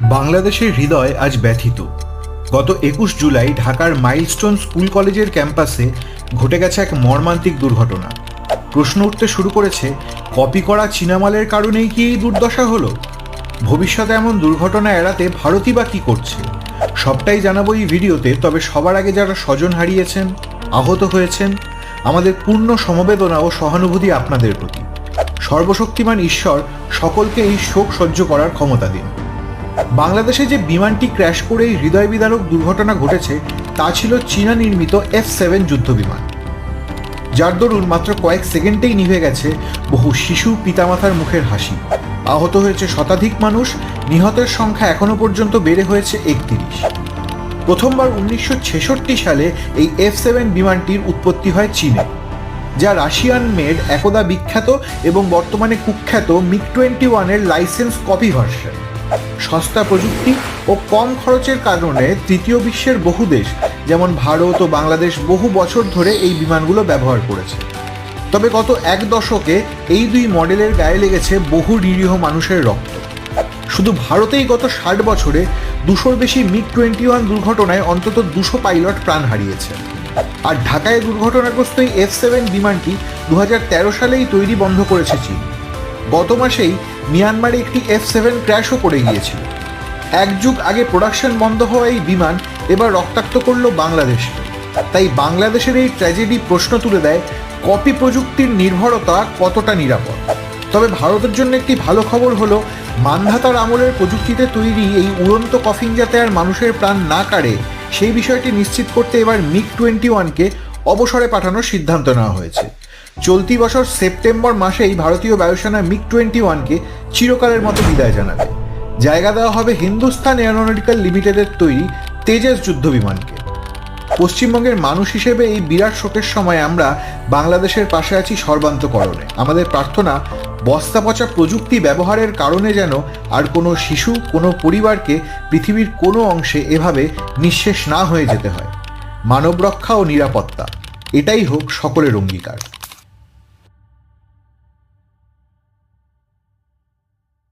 বাংলাদেশের হৃদয় আজ ব্যথিত। গত একুশ জুলাই ঢাকার মাইলস্টোন স্কুল কলেজের ক্যাম্পাসে ঘটে গেছে এক মর্মান্তিক দুর্ঘটনা। প্রশ্ন উঠতে শুরু করেছে, কপি করা চীনামালের কারণেই কি এই দুর্দশা হলো? ভবিষ্যতে এমন দুর্ঘটনা এড়াতে ভারতই বা কী করছে? সবটাই জানাব এই ভিডিওতে, তবে সবার আগে যারা স্বজন হারিয়েছেন, আহত হয়েছেন, আমাদের পূর্ণ সমবেদনা ও সহানুভূতি আপনাদের প্রতি। সর্বশক্তিমান ঈশ্বর সকলকে এই শোক সহ্য করার ক্ষমতা দিন। বাংলাদেশে যে বিমানটি ক্র্যাশ করে হৃদয় বিদারক দুর্ঘটনা ঘটেছে, তা ছিল চীনা নির্মিত এফ সেভেন যুদ্ধ বিমান যার দরুন মাত্র কয়েক সেকেন্ডেই নিভে গেছে বহু শিশু পিতামাতার মুখের হাসি। আহত হয়েছে শতাধিক মানুষ, নিহতের সংখ্যা এখনও পর্যন্ত বেড়ে হয়েছে একত্রিশ। প্রথমবার উনিশশো ছেষট্টি সালে এই এফ সেভেন বিমানটির উৎপত্তি হয় চীনে, যা রাশিয়ান মেড, একদা বিখ্যাত এবং বর্তমানে কুখ্যাত মিগ টোয়েন্টি ওয়ানের লাইসেন্স কপি ভার্সন। সস্তা প্রযুক্তি ও কম খরচের কারণে তৃতীয় বিশ্বের বহু দেশ, যেমন ভারত ও বাংলাদেশ, বহু বছর ধরে এই বিমানগুলো ব্যবহার করেছে। তবে গত এক দশকে এই দুই মডেলের গায়ে লেগেছে বহু নিরীহ মানুষের রক্ত। শুধু ভারতেই গত ষাট বছরে দুশোর বেশি মিগ টোয়েন্টি ওয়ান দুর্ঘটনায় অন্তত দুশো পাইলট প্রাণ হারিয়েছে। আর ঢাকায় দুর্ঘটনাগ্রস্ত এই এফ সেভেন বিমানটি দু হাজার তেরো সালেই তৈরি বন্ধ করেছে চীন। গত মাসেই মিয়ানমারে একটি এফ সেভেন ক্র্যাশও করে গিয়েছিল। এক যুগ আগে প্রোডাকশন বন্ধ হওয়া এই বিমান এবার রক্তাক্ত করল বাংলাদেশকে তাই বাংলাদেশের এই ট্র্যাজেডি প্রশ্ন তুলে দেয়, কপি প্রযুক্তির নির্ভরতা কতটা নিরাপদ? তবে ভারতের জন্য একটি ভালো খবর হলো, মানধাতার আমলের প্রযুক্তিতে তৈরি এই উড়ন্ত কফিন যাতে আর মানুষের প্রাণ না কাড়ে, সেই বিষয়টি নিশ্চিত করতে এবার মিগ টোয়েন্টি ওয়ানকে অবসরে পাঠানোর সিদ্ধান্ত নেওয়া হয়েছে। চলতি বছর সেপ্টেম্বর মাসেই ভারতীয় বায়ুসেনা মিগ টোয়েন্টি ওয়ানকে চিরকালের মতো বিদায় জানাবে। জায়গা দেওয়া হবে হিন্দুস্তান এয়ারোনটিক্যাল লিমিটেডের তৈরি তেজস যুদ্ধ বিমানকে পশ্চিমবঙ্গের মানুষ হিসেবে এই বিরাট শোকের সময় আমরা বাংলাদেশের পাশে আছি সর্বান্তকরণে। আমাদের প্রার্থনা, বস্তা পচা প্রযুক্তি ব্যবহারের কারণে যেন আর কোনো শিশু, কোনো পরিবারকে পৃথিবীর কোনো অংশে এভাবে নিঃশেষ না হয়ে যেতে হয়। মানব রক্ষা ও নিরাপত্তা, এটাই হোক সকলের অঙ্গীকার।